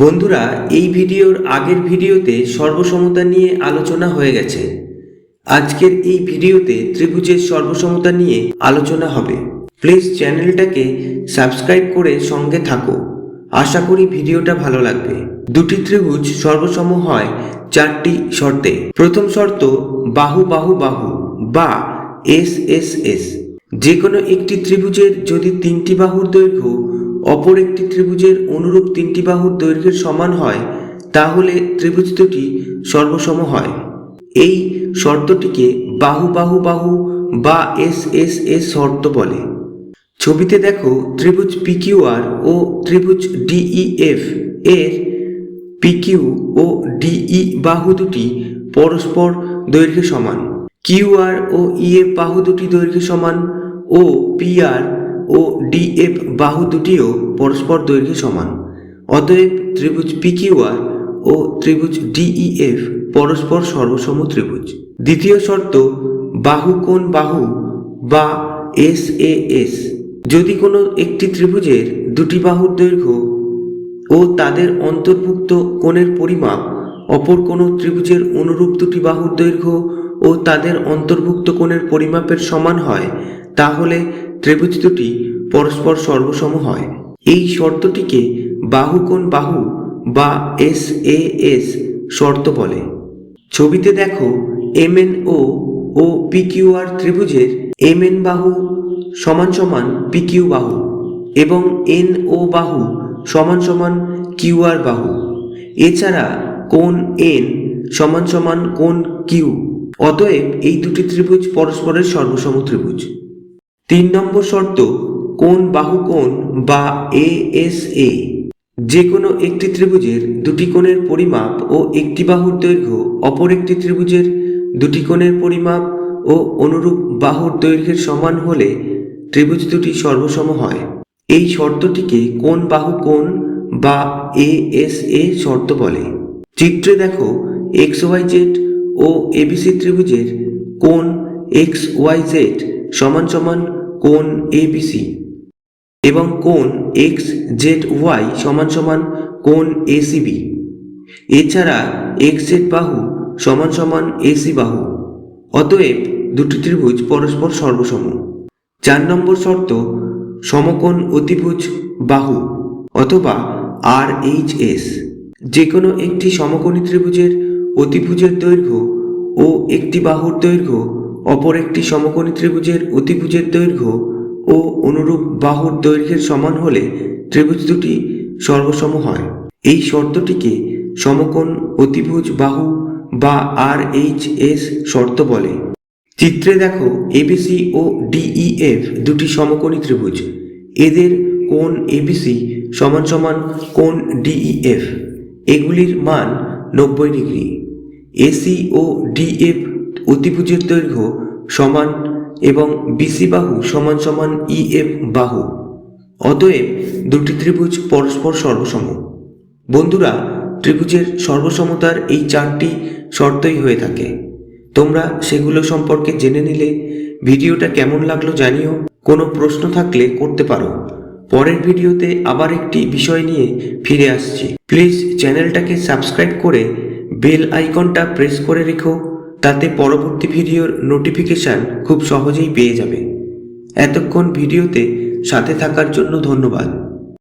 বন্ধুরা, এই ভিডিওর আগের ভিডিওতে সর্বসমতা নিয়ে আলোচনা হয়ে গেছে। আজকের এই ভিডিওতে ত্রিভুজের সর্বসমতা নিয়ে আলোচনা হবে। প্লিজ চ্যানেলটাকে সাবস্ক্রাইব করে সঙ্গে থাকো। আশা করি ভিডিওটা ভালো লাগবে। দুটি ত্রিভুজ সর্বসম হয় চারটি শর্তে। প্রথম শর্ত, বাহু বাহু বাহু বা এস এস এস যে কোনো একটি ত্রিভুজের যদি তিনটি বাহুর দৈর্ঘ্য অপর একটি ত্রিভুজের অনুরূপ তিনটি বাহুর দৈর্ঘ্যের সমান হয়, তাহলে ত্রিভুজ দুটি সর্বসম হয়। এই শর্তটিকে বাহু বাহু বাহু বা এস এস এস শর্ত বলে। ছবিতে দেখো ত্রিভুজ পিকিউআর ও ত্রিভুজ ডিইএফ। এর পিকিউ ও ডিই বাহু দুটি পরস্পর দৈর্ঘ্যে সমান। কিউআর ও ইএফ বাহু দুটি দৈর্ঘ্যে সমান ও পিআর ও ডিএফ বাহু দুটিও পরস্পর দৈর্ঘ্যে সমান। অতএব ত্রিভুজ পিকিউআর ও ত্রিভুজ ডিইএফ পরস্পর সর্বসম ত্রিভুজ। দ্বিতীয় শর্ত, বাহু কোণ বাহু বা এস এ এস। যদি কোনো একটি ত্রিভুজের দুটি বাহুর দৈর্ঘ্য ও তাদের অন্তর্ভুক্ত কোণের পরিমাপ অপর কোনো ত্রিভুজের অনুরূপ দুটি বাহুর দৈর্ঘ্য ও তাদের অন্তর্ভুক্ত কোণের পরিমাপের সমান হয়, তাহলে ত্রিভুজ দুটি পরস্পর সর্বসম হয়। এই শর্তটিকে বাহু কোণ বাহু বা এস এ এস শর্ত বলে। ছবিতে দেখো এম এন ও ও পিকিউআর ত্রিভুজের এম এন বাহু সমান সমান পিকিউ বাহু এবং এন ও বাহু সমান সমান কিউআর বাহু। এছাড়া কোন এন সমান সমান কোন কিউ। অতএব এই দুটি ত্রিভুজ পরস্পরের সর্বসম ত্রিভুজ। তিন নম্বর শর্ত কোণ বাহু কোণ বা এ এস এ যে কোনো একটি ত্রিভুজের দুটি কোণের পরিমাপ ও একটি বাহুর দৈর্ঘ্য অপর একটি ত্রিভুজের দুটি কোণের পরিমাপ ও অনুরূপ বাহুর দৈর্ঘ্যের সমান হলে ত্রিভুজ দুটি সর্বসম হয়। এই শর্তটিকে কোণ বাহু কোণ বা এ এস এ শর্ত বলে। চিত্রে দেখো, এক্স ওয়াই জেড ও এবিসি ত্রিভুজের কোণ এক্স ওয়াই জেড সমান সমান কোণ এবিসি এবং কোণ এক্স জেড ওয়াই সমান সমান কোণ এসিবি এছাড়া এক্স জেড বাহু সমান সমান এসি বাহু। অতএব দুটি ত্রিভুজ পরস্পর সর্বসম। চার নম্বর শর্ত, সমকোণ অতিভুজ বাহু অথবা আর এইচ এস। যে কোনো একটি সমকোণী ত্রিভুজের অতিভুজের দৈর্ঘ্য ও একটি বাহুর দৈর্ঘ্য অপর একটি সমকোণী ত্রিভুজের অতিভুজের দৈর্ঘ্য ও অনুরূপ বাহুর দৈর্ঘ্যের সমান হলে ত্রিভুজ দুটি সর্বসম হয়। এই শর্তটিকে সমকোণ অতিভুজ বাহু বা আর এইচ এস শর্ত বলে। চিত্রে দেখো এবিসি ও ডিইএফ দুটি সমকোণী ত্রিভুজ। এদের কোণ এবিসি সমান সমান কোণ ডিইএফ এগুলির মান নব্বই ডিগ্রি। এসি ও ডিএফ অতিভুজের দৈর্ঘ্য সমান এবং বিসি বাহু সমান সমান ইএফ বাহু। অতএব দুটি ত্রিভুজ পরস্পর সর্বসম। বন্ধুরা, ত্রিভুজের সর্বসমতার এই চারটি শর্তই হয়ে থাকে। তোমরা সেগুলো সম্পর্কে জেনে নিলে ভিডিওটা কেমন লাগল জানিও। কোনো প্রশ্ন থাকলে করতে পারো। পরের ভিডিওতে আবার একটি বিষয় নিয়ে ফিরে আসছি। প্লিজ চ্যানেলটাকে সাবস্ক্রাইব করে বেল আইকনটা প্রেস করে রেখো। তাতে পরবর্তী ভিডিওর নোটিফিকেশান খুব সহজেই পেয়ে যাবে। এতক্ষণ ভিডিওতে সাথে থাকার জন্য ধন্যবাদ।